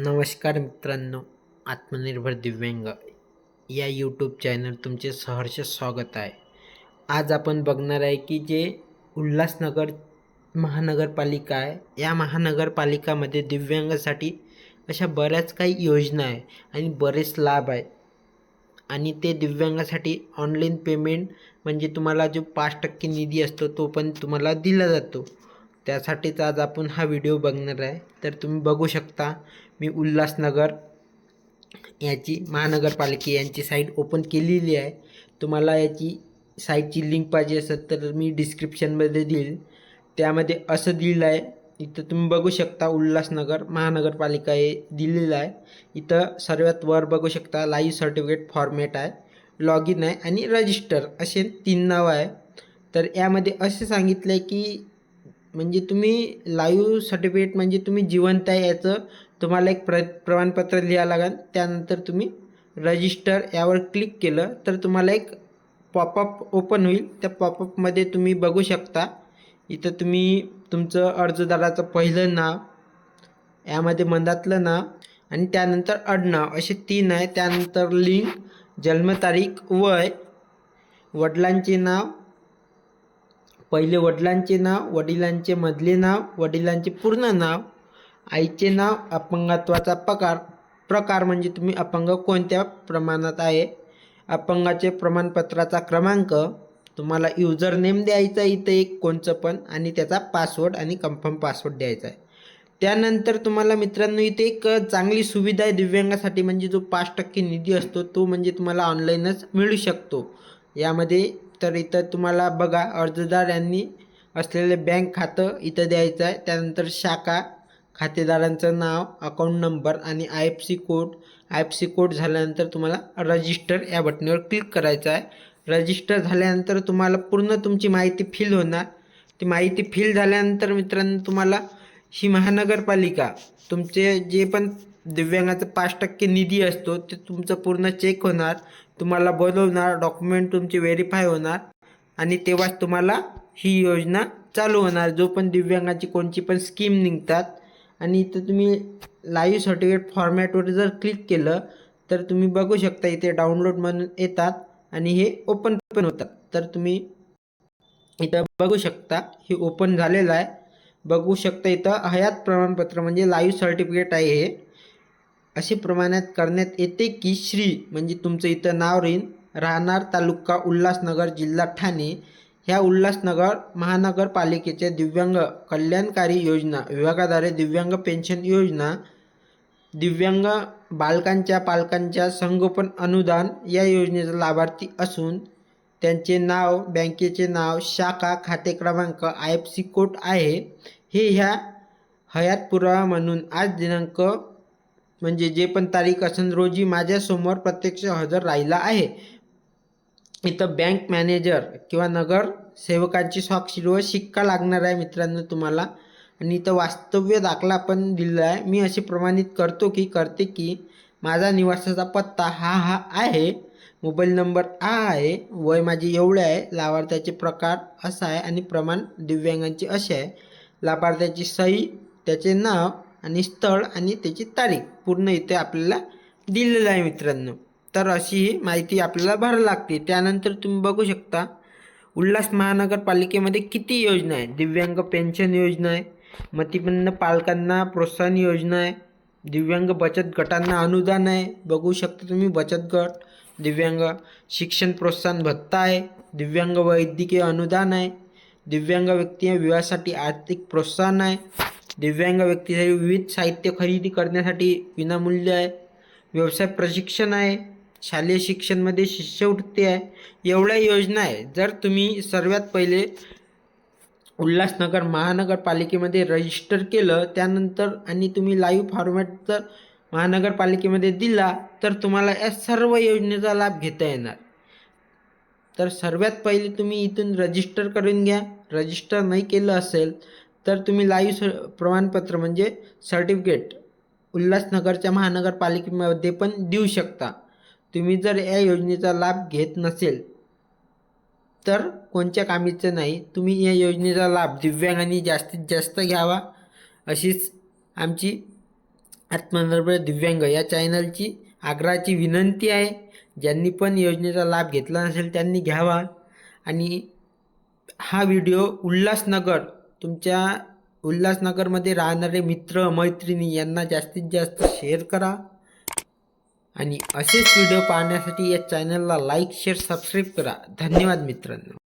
नमस्कार मित्रांनो आत्मनिर्भर दिव्यांग या यूट्यूब चॅनल तुमचे सहर्ष स्वागत आहे. आज आपण बघणार आहे की जे उल्हासनगर महानगरपालिका आहे या महानगरपालिकामध्ये दिव्यांगासाठी अशा बऱ्याच काही योजना आहे आणि बरेच लाभ आहे. आणि ते दिव्यांगासाठी ऑनलाईन पेमेंट म्हणजे तुम्हाला जो पाच टक्के निधी असतो तो पण तुम्हाला दिला जातो. त्यासाठीच आज आपण हा व्हिडिओ बघणार आहे. तर तुम्ही बघू शकता मी उल्हासनगर याची महानगरपालिके यांची साईट ओपन केलेली आहे. तुम्हाला याची साईटची लिंक पाहिजे असेल तर मी डिस्क्रिप्शनमध्ये देईल. त्यामध्ये असं दिलं आहे इथं तुम्ही बघू शकता उल्हासनगर महानगरपालिका हे दिलेलं आहे. इथं सर्वात वर बघू शकता लाईव्ह सर्टिफिकेट फॉर्मॅट आहे लॉग इन आहे आणि रजिस्टर असे तीन नाव आहे. तर यामध्ये असे सांगितलं आहे की म्हणजे तुम्ही लाईव्ह सर्टिफिकेट म्हणजे तुम्ही जिवंत आहे याचं तुम्हाला एक प्र प्रमाणपत्र लिहावं लागेल. त्यानंतर तुम्ही रजिस्टर यावर क्लिक केलं तर तुम्हाला एक पॉपअप ओपन होईल. त्या पॉपअपमध्ये तुम्ही बघू शकता. इथं तुम्ही तुमचं अर्जदाराचं पहिलं नाव यामध्ये मंदातलं नाव आणि त्यानंतर अडनाव असे तीन आहे. त्यानंतर लिंक जन्मतारीख वय वडिलांचे नाव पहिले वडिलांचे नाव वडिलांचे मधले नाव वडिलांचे पूर्ण नाव आईचे नाव अपंगत्वाचा प्रकार प्रकार म्हणजे तुम्ही अपंग कोणत्या प्रमाणात आहे? अपंगाचे प्रमाणपत्राचा क्रमांक. तुम्हाला युजर नेम द्यायचा आहे इथं एक कोणचं पण आणि त्याचा पासवर्ड आणि कन्फर्म पासवर्ड द्यायचा आहे. त्यानंतर तुम्हाला मित्रांनो इथे एक चांगली सुविधा आहे दिव्यांगासाठी म्हणजे जो पाच टक्के निधी असतो तो म्हणजे तुम्हाला ऑनलाईनच मिळू शकतो. यामध्ये तर इथं तुम्हाला बघा अर्जदार यांनी असलेले बँक खातं इथं द्यायचं आहे. त्यानंतर शाखा खातेदारांचं नाव अकाउंट नंबर आणि I F C code I F C code झाल्यानंतर तुम्हाला रजिस्टर या बटणीवर क्लिक करायचं आहे. रजिस्टर झाल्यानंतर तुम्हाला पूर्ण तुमची माहिती फिल होणार. ती माहिती फिल झाल्यानंतर मित्रांनो तुम्हाला ही महानगरपालिका तुमचे जे पण दिव्यांगाचं पाच टक्के निधी असतो ते तुमचं पूर्ण चेक होणार. तुम्हाला बोलवणार डॉक्युमेंट तुमचे व्हेरीफाय होणार आणि तेव्हाच तुम्हाला ही योजना चालू होणार जो पण दिव्यांगाची कोणची पण स्कीम निघतात. आणि इथं तुम्ही लाईव्ह सर्टिफिकेट फॉर्मॅटवर जर क्लिक केलं तर तुम्ही बघू शकता इथे डाउनलोड म्हणून येतात आणि हे ओपन पण होतात. तर तुम्ही इथं बघू शकता हे ओपन झालेलं आहे. बघू शकता इथं हयात प्रमाणपत्र म्हणजे लाईव्ह सर्टिफिकेट आहे हे. असे प्रमाणात करण्यात येते की श्री म्हणजे तुमचं इथं नाव राहीन राहणार तालुका उल्हासनगर जिल्हा ठाणे. ह्या उल्हासनगर महानगरपालिकेच्या दिव्यांग कल्याणकारी योजना विभागाद्वारे दिव्यांग पेन्शन योजना दिव्यांग बालकांच्या पालकांच्या संगोपन अनुदान या योजनेचा लाभार्थी असून त्यांचे नाव बँकेचे नाव शाखा खाते क्रमांक आय एफ सी कोड आहे. हे ह्या हयात पुरावा म्हणून आज दिनांक म्हणजे जे पण तारीख असेल रोजी माझ्यासमोर प्रत्यक्ष हजर राहिला आहे. इथं बँक मॅनेजर किंवा नगर सेवकांची स्वाक्षरी व शिक्का लागणार आहे मित्रांनो तुम्हाला. आणि इथं वास्तव्य दाखला पण दिलेला आहे. मी असे प्रमाणित करतो की करते की माझा निवासाचा पत्ता हा हा आहे. मोबाईल नंबर हा आहे. वय माझे एवढे आहे. लाभार्थ्याचे प्रकार असा आहे आणि प्रमाण दिव्यांगांचे असे आहे. लाभार्थ्याची सही त्याचे नाव आणि स्थळ आणि त्याची तारीख पूर्ण इथे आपल्याला दिलेलं आहे मित्रांनो. तर अशी ही माहिती आपल्याला भरावी लागते. त्यानंतर तुम्ही बघू शकता उल्हास महानगरपालिकेमध्ये किती योजना आहे दिव्यांग पेन्शन योजना आहे मतिमंद पालकांना प्रोत्साहन योजना आहे दिव्यांग बचत गटांना अनुदान आहे. बघू शकता तुम्ही बचत गट दिव्यांग शिक्षण प्रोत्साहन भत्ता आहे दिव्यांग वैद्यकीय अनुदान आहे दिव्यांग व्यक्ती विवाहासाठी आर्थिक प्रोत्साहन आहे दिव्यांग व्यक्तीसाठी विविध साहित्य खरेदी करण्यासाठी विनामूल्य आहे. व्यवसाय प्रशिक्षण आहे. शालेय शिक्षणमध्ये शिष्यवृत्ती आहे. एवढ्या योजना आहे. जर तुम्ही सर्वात पहिले उल्हासनगर महानगरपालिकेमध्ये रजिस्टर केलं त्यानंतर आणि तुम्ही लाईव्ह फॉर्मॅट जर महानगरपालिकेमध्ये दिला तर तुम्हाला या सर्व योजनेचा लाभ घेता येणार. तर सर्वात पहिले तुम्ही इथून रजिस्टर करून घ्या. रजिस्टर नाही केलं असेल तर तुम्ही लाईव्ह स प्रमाणपत्र म्हणजे सर्टिफिकेट उल्हासनगरच्या महानगरपालिकेमध्ये पण देऊ शकता. तुम्ही जर या योजनेचा लाभ घेत नसेल तर कोणत्या कामीचं नाही. तुम्ही या योजनेचा लाभ दिव्यांगांनी जास्तीत जास्त घ्यावा. अशीच आमची आत्मनिर्भर दिव्यांग या चॅनलची आग्रहाची विनंती आहे. ज्यांनी पण योजनेचा लाभ घेतला नसेल त्यांनी घ्यावा. आणि हा व्हिडिओ उल्हासनगर तुमच्या उल्हासनगरमध्ये राहणारे मित्र मैत्रिणी यांना जास्तीत जास्त शेअर करा. आणि असेच व्हिडिओ पाहण्यासाठी या चॅनलला लाईक शेअर सबस्क्राईब करा. धन्यवाद मित्रांनो.